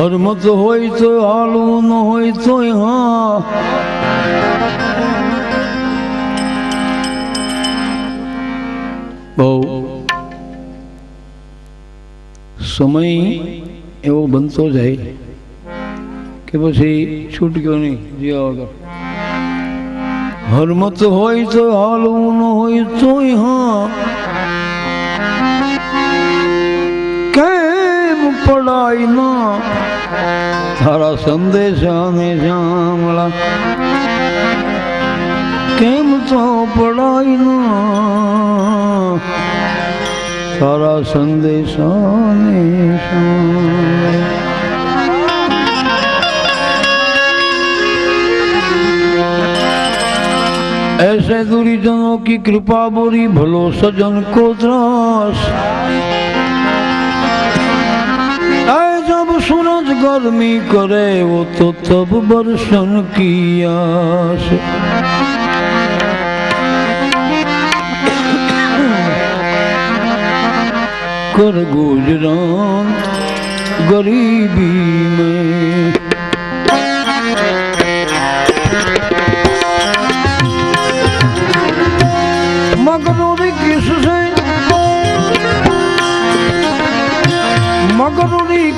હરમત હોય તો હાલવું ન હોય તો હા બહુ સમય એવો બનતો જાય કે પછી છૂટક્યો નહીં જીવા વગર હરમત હોય તો હાલવું ન હોય તો હા કેમ પડાય ના सारा संदेश ने जामला केम तो पढ़ाई ना सारा संदेश ने ऐसे दूरी की कृपा बोरी भलो सजन को त्रास গরমি করে অত তব বর্ষণ কি আসে कर गुजरा गरीबी में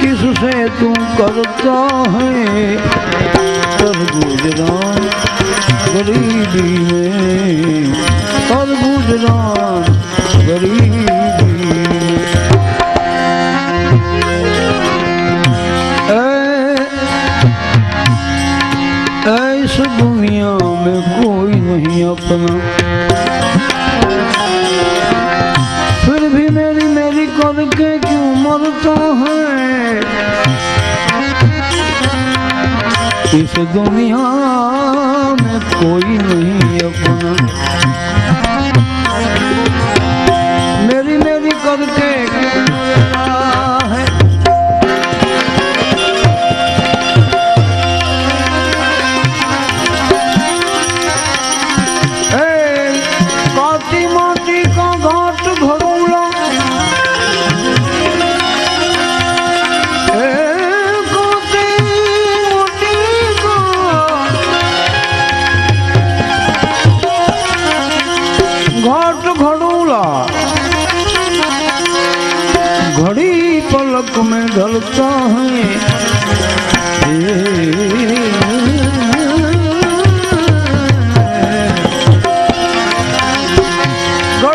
किससे तू करता है सब गुजरान गरीबी इस दुनिया में कोई नहीं अपना मेरी मेरी करके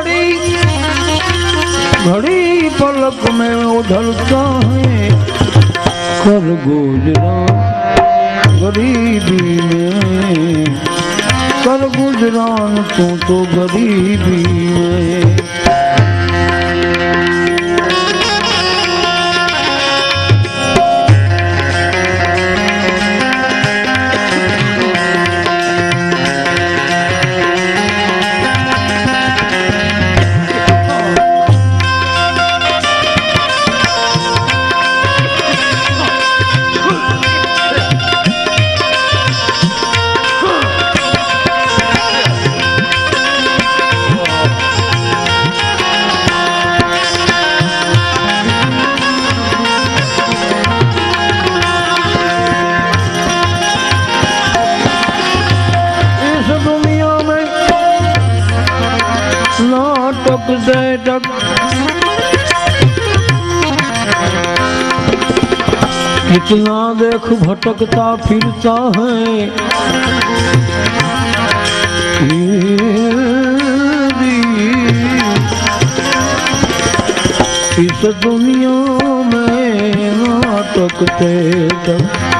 घड़ी घड़ी पलक में उधलता है कर गुजरा गरीबी में कर गुजरान तू तो गरीबी में ટક દે ટક कितना देख भटकता फिरता है इस दुनिया में नाटकते तब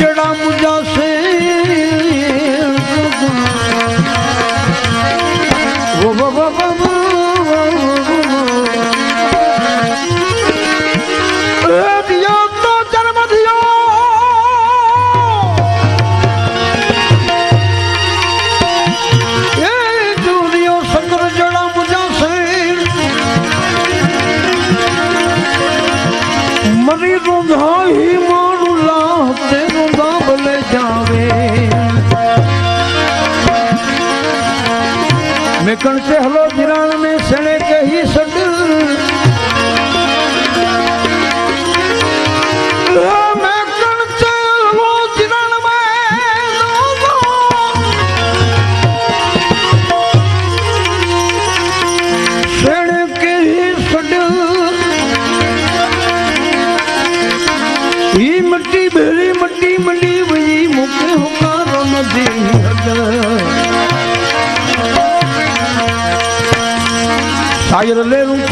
જડા મુજા કણ ચહેલો I a little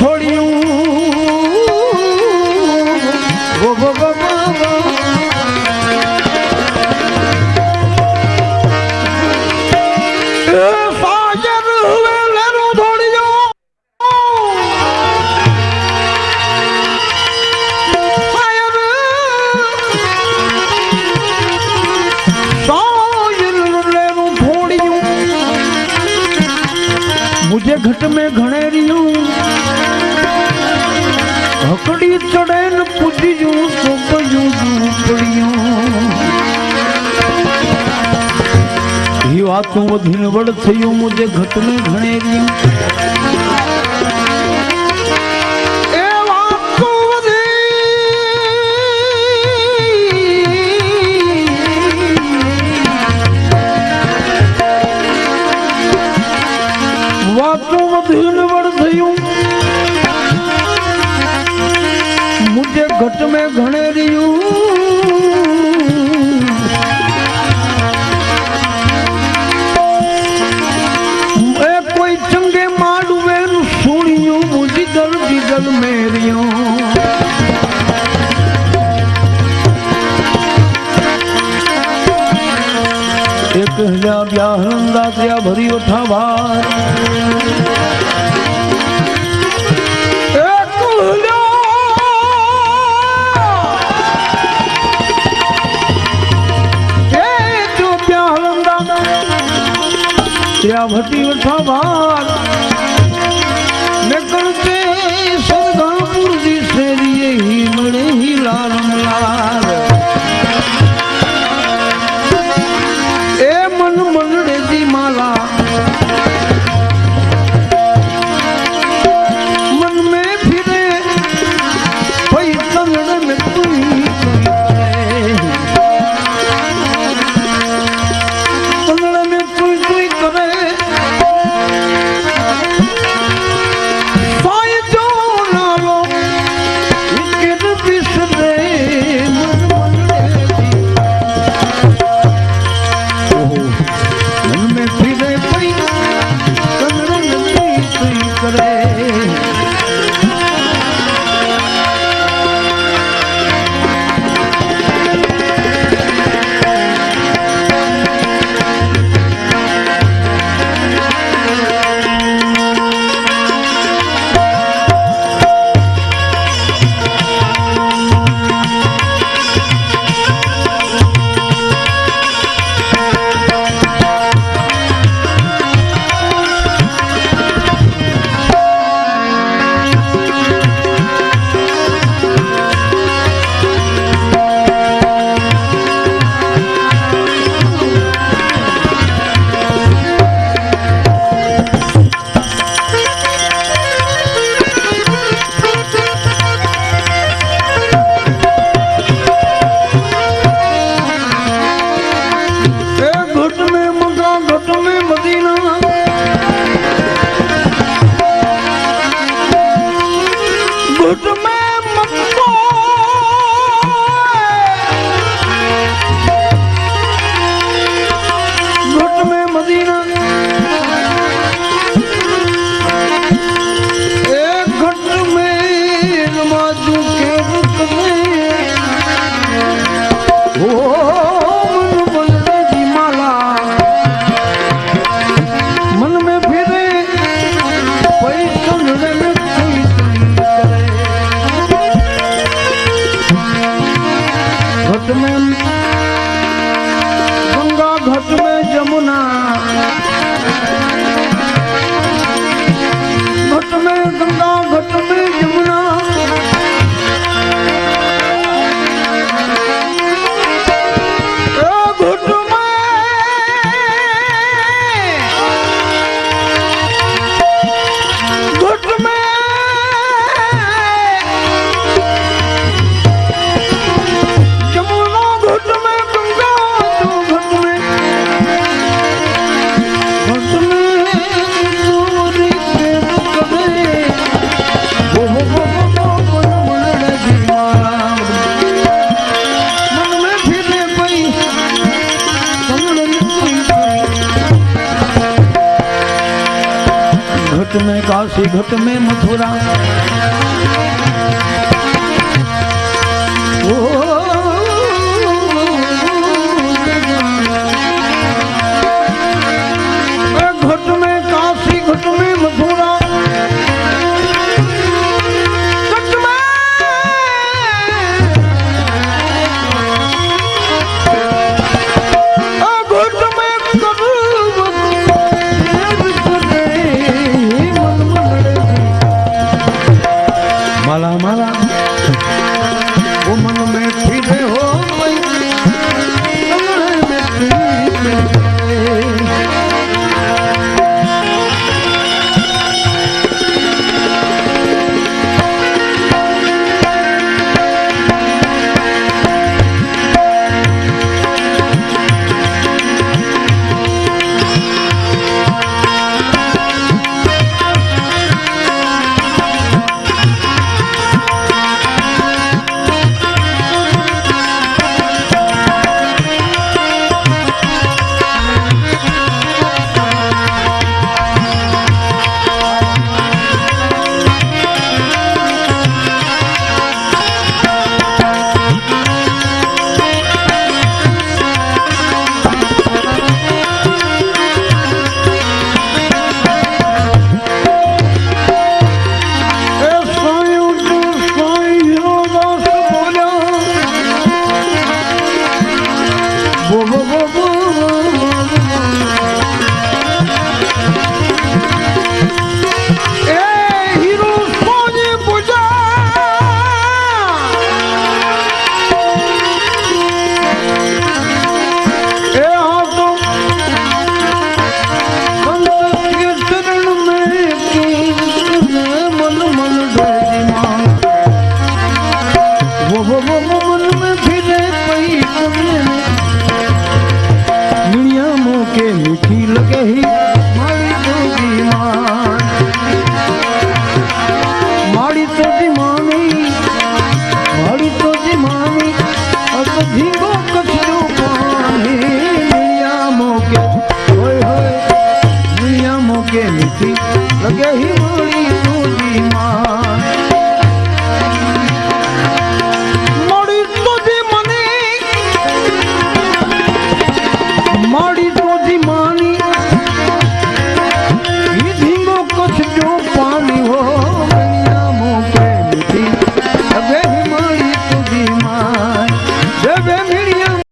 વાતું ધીનવડ થયું મુજે ઘટને ઘણે ગયું ઘટ મેં ઘણે રહ્યું સહજા વ્યાહન દાત્યા ભરી ઓઠા ભાર ત્યાં ભટી ઉઠા ભાર মধুকে